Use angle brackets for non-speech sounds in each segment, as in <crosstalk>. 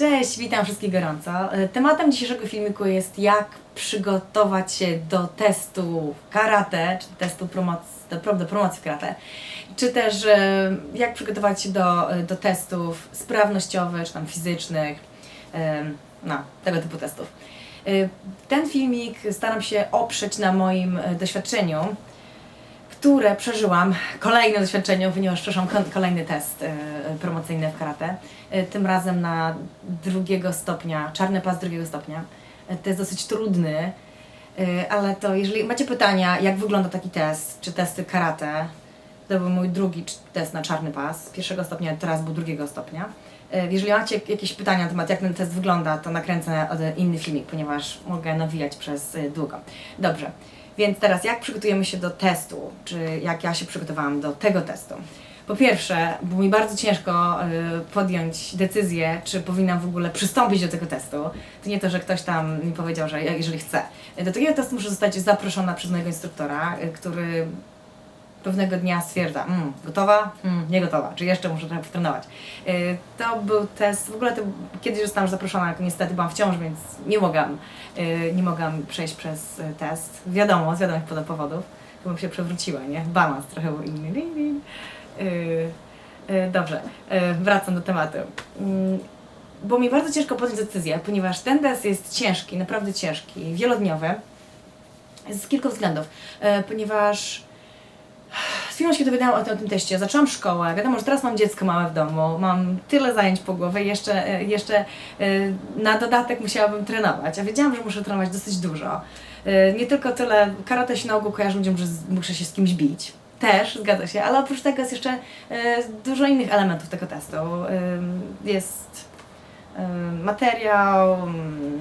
Cześć, witam wszystkich gorąco. E, Tematem dzisiejszego filmiku jest jak przygotować się do testu karate, czy testu promocji, do, do promocji karate, czy też e, jak przygotować się do, do testów sprawnościowych, czy tam fizycznych, e, no, tego typu testów. E, Ten filmik staram się oprzeć na moim e, doświadczeniu, które przeżyłam, kolejne doświadczenie, ponieważ przeszłam kolejny test e, promocyjny w karate, e, tym razem na drugiego stopnia, czarny pas drugiego stopnia. E, To jest dosyć trudny, ale to jeżeli macie pytania, jak wygląda taki test, czy testy karate, to był mój drugi test na czarny pas, pierwszego stopnia, teraz był drugiego stopnia. Jeżeli macie jakieś pytania na temat, jak ten test wygląda, to nakręcę inny filmik, ponieważ mogę nawijać przez długo. Dobrze, więc teraz jak przygotujemy się do testu, czy jak ja się przygotowałam do tego testu? Po pierwsze, było mi bardzo ciężko y, podjąć decyzję, czy powinnam w ogóle przystąpić do tego testu. To nie to, że ktoś tam mi powiedział, że jeżeli chcę. Do takiego testu muszę zostać zaproszona przez mojego instruktora, y, który pewnego dnia stwierdza, mm, gotowa? Mm, nie gotowa, czy jeszcze muszę trochę potrenować. Y, To był test, w ogóle to kiedyś zostałam zaproszona, niestety byłam w ciąży, więc nie mogłam, y, nie mogłam przejść przez y, test. Wiadomo, z wiadomych powodów, to bym się przewróciła, nie? Balans trochę był inny. Dobrze, wracam do tematu. Mm, Było mi bardzo ciężko podjąć decyzję, ponieważ ten test jest ciężki, naprawdę ciężki, wielodniowy, z kilku względów, ponieważ chwilą się dowiedziałam o tym, o tym teście. Zaczęłam szkołę. Wiadomo, że teraz mam dziecko małe w domu, mam tyle zajęć po głowie jeszcze, e, jeszcze e, na dodatek musiałabym trenować. A wiedziałam, że muszę trenować dosyć dużo. E, Nie tylko tyle, karate się na ogół kojarzy ludziom, że muszę się z kimś bić. Też, zgadza się, ale oprócz tego jest jeszcze dużo innych elementów tego testu. Jest materiał, ym,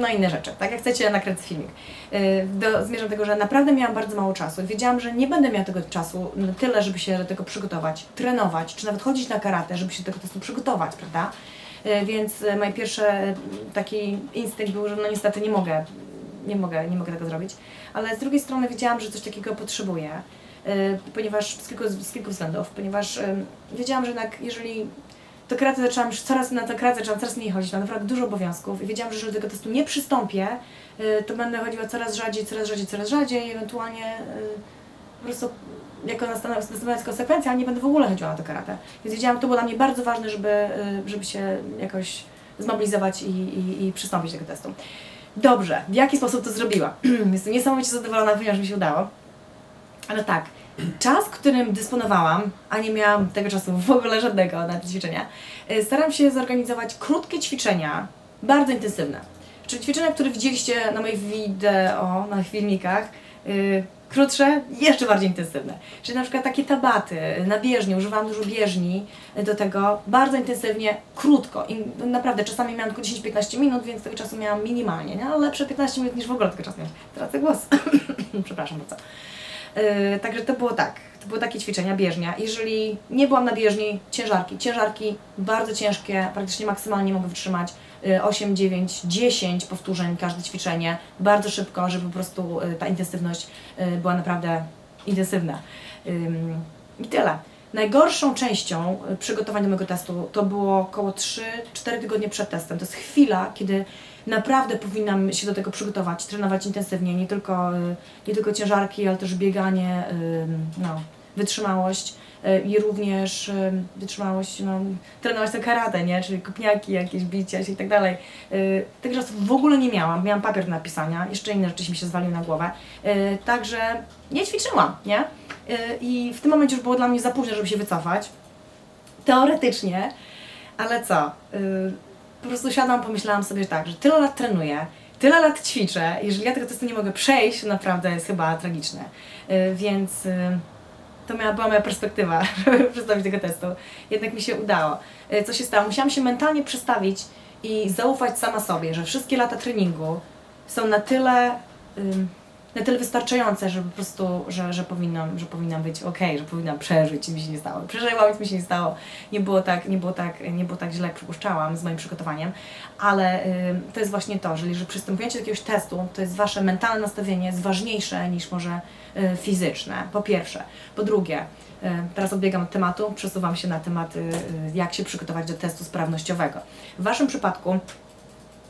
no inne rzeczy. Tak jak chcecie, nakręcę filmik. Y, Do, zmierzam do tego, że naprawdę miałam bardzo mało czasu wiedziałam, że nie będę miała tego czasu tyle, żeby się do tego przygotować, trenować, czy nawet chodzić na karate, żeby się do tego testu przygotować, prawda? Y, Więc y, mój pierwszy y, taki instynkt był, że no niestety nie mogę, nie mogę, nie mogę tego zrobić. Ale z drugiej strony wiedziałam, że coś takiego potrzebuję, y, ponieważ z kilku, z kilku względów, ponieważ y, wiedziałam, że jednak jeżeli do karate zaczęłam już coraz, na to karate zaczęłam coraz mniej chodzić, mam naprawdę dużo obowiązków i wiedziałam, że jeżeli do tego testu nie przystąpię, y, to będę chodziła coraz rzadziej, coraz rzadziej, coraz rzadziej i ewentualnie y, po prostu jako następna konsekwencja nie będę w ogóle chodziła na to karate. Więc wiedziałam, to było dla mnie bardzo ważne, żeby, y, żeby się jakoś zmobilizować i, i, i przystąpić do tego testu. Dobrze, w jaki sposób to zrobiłam? <clears throat> Jestem niesamowicie zadowolona, ponieważ mi się udało. Ale tak, czas, którym dysponowałam, a nie miałam tego czasu w ogóle żadnego na te ćwiczenia, y, staram się zorganizować krótkie ćwiczenia, bardzo intensywne. Czyli ćwiczenia, które widzieliście na moich wideo, na filmikach, y, krótsze, jeszcze bardziej intensywne. Czyli na przykład takie tabaty na bieżni, używałam dużo bieżni do tego, bardzo intensywnie, krótko. I naprawdę czasami miałam tylko 10-15 minut, więc tego czasu miałam minimalnie, nie? ale lepsze 15 minut niż w ogóle tego czasu mieć. Tracę głos. <coughs> Przepraszam bardzo. Yy, także to było tak. To były takie ćwiczenia, bieżnia. Jeżeli nie byłam na bieżni, ciężarki. Ciężarki bardzo ciężkie, praktycznie maksymalnie mogę wytrzymać yy, 8, 9, 10 powtórzeń każde ćwiczenie. Bardzo szybko, żeby po prostu yy, ta intensywność yy, była naprawdę intensywna. I tyle. Najgorszą częścią przygotowań do mojego testu to było około 3-4 tygodnie przed testem. To jest chwila, kiedy naprawdę powinnam się do tego przygotować, trenować intensywnie, nie tylko, y, nie tylko ciężarki, ale też bieganie, no, wytrzymałość y, i również wytrzymałość, no, trenować to karate, nie? czyli kopniaki, jakieś bicia się i tak dalej. Tego czasu w ogóle nie miałam, miałam papier do napisania, jeszcze inne rzeczy mi się zwaliły na głowę, także nie ćwiczyłam, nie? Y, I w tym momencie już było dla mnie za późno, żeby się wycofać. Teoretycznie, ale co? Y, po prostu siadłam, pomyślałam sobie że tak, że tyle lat trenuję, tyle lat ćwiczę, jeżeli ja tego testu nie mogę przejść, to naprawdę jest chyba tragiczne. Y, Więc to miała, była moja perspektywa, <laughs> żeby przystąpić do tego testu. Jednak mi się udało. Co się stało? Musiałam się mentalnie przestawić i zaufać sama sobie, że wszystkie lata treningu są na tyle na tyle wystarczające, że po prostu, że, że, powinnam, że powinnam być okej, że powinnam przeżyć i mi się nie stało. Przeżyłam, nic mi się nie stało. Nie było tak, nie było tak, nie było tak źle, jak przypuszczałam z moim przygotowaniem, ale y, to jest właśnie to, że przystępujecie do jakiegoś testu, to jest Wasze mentalne nastawienie jest ważniejsze niż może y, fizyczne, po pierwsze. Po drugie, y, teraz odbiegam od tematu, przesuwam się na temat, y, y, jak się przygotować do testu sprawnościowego. W Waszym przypadku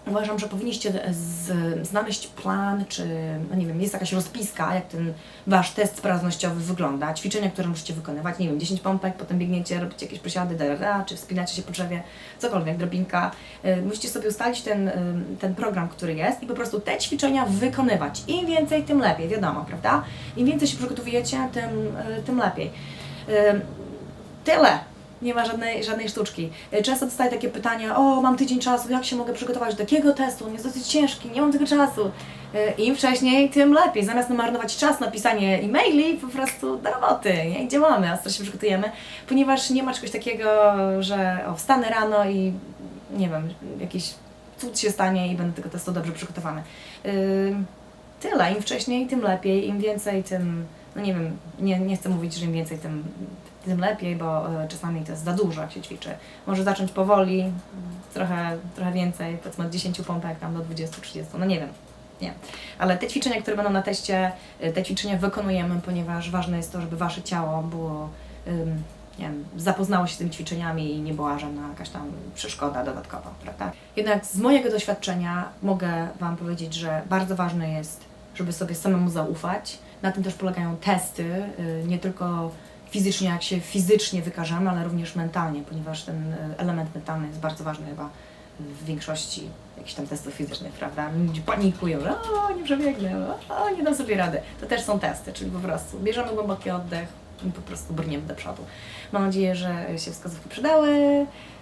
Uważam, że powinniście z, znaleźć plan, czy no nie wiem, jest jakaś rozpiska, jak ten wasz test sprawnościowy wygląda, ćwiczenia, które musicie wykonywać, nie wiem, 10 pompek, potem biegniecie, robicie jakieś przysiady, da, czy wspinacie się po drzewie, cokolwiek, drabinka. Y, Musicie sobie ustalić ten, y, ten program, który jest i po prostu te ćwiczenia wykonywać. Im więcej, tym lepiej, wiadomo, prawda? Im więcej się przygotowujecie, tym, tym lepiej. Tyle. Nie ma żadnej, żadnej sztuczki. Y, Często dostaję takie pytania, o mam tydzień czasu, jak się mogę przygotować do takiego testu, on jest dosyć ciężki, nie mam tego czasu. Y, Im wcześniej, tym lepiej. Zamiast marnować czas na pisanie e-maili, po prostu do roboty, nie? gdzie mamy, a się przygotujemy, ponieważ nie ma czegoś takiego, że o, wstanę rano i nie wiem, jakiś cud się stanie i będę tego testu dobrze przygotowany. Y, Tyle, im wcześniej, tym lepiej, im więcej, tym, no nie wiem, nie, nie chcę mówić, że im więcej, tym, tym lepiej, bo e, czasami to jest za dużo, jak się ćwiczy. Może zacząć powoli, trochę, trochę więcej, powiedzmy od 10 pompek tam do 20-30, no nie wiem. Nie. Ale te ćwiczenia, które będą na teście, e, te ćwiczenia wykonujemy, ponieważ ważne jest to, żeby Wasze ciało było, nie wiem, zapoznało się z tymi ćwiczeniami i nie była żadna jakaś tam przeszkoda dodatkowa, prawda? Jednak z mojego doświadczenia mogę Wam powiedzieć, że bardzo ważne jest, żeby sobie samemu zaufać. Na tym też polegają testy, y, nie tylko fizycznie, jak się fizycznie wykażemy, ale również mentalnie, ponieważ ten y, element mentalny jest bardzo ważny chyba w większości jakichś tam testów fizycznych, prawda? Ludzie panikują, że o, nie przebiegnę, o, nie dam sobie rady. To też są testy, czyli po prostu bierzemy głęboki oddech i po prostu brniemy do przodu. Mam nadzieję, że się wskazówki przydały.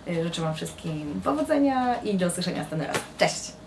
Y, Życzę Wam wszystkim powodzenia i do usłyszenia następnym razem. Cześć!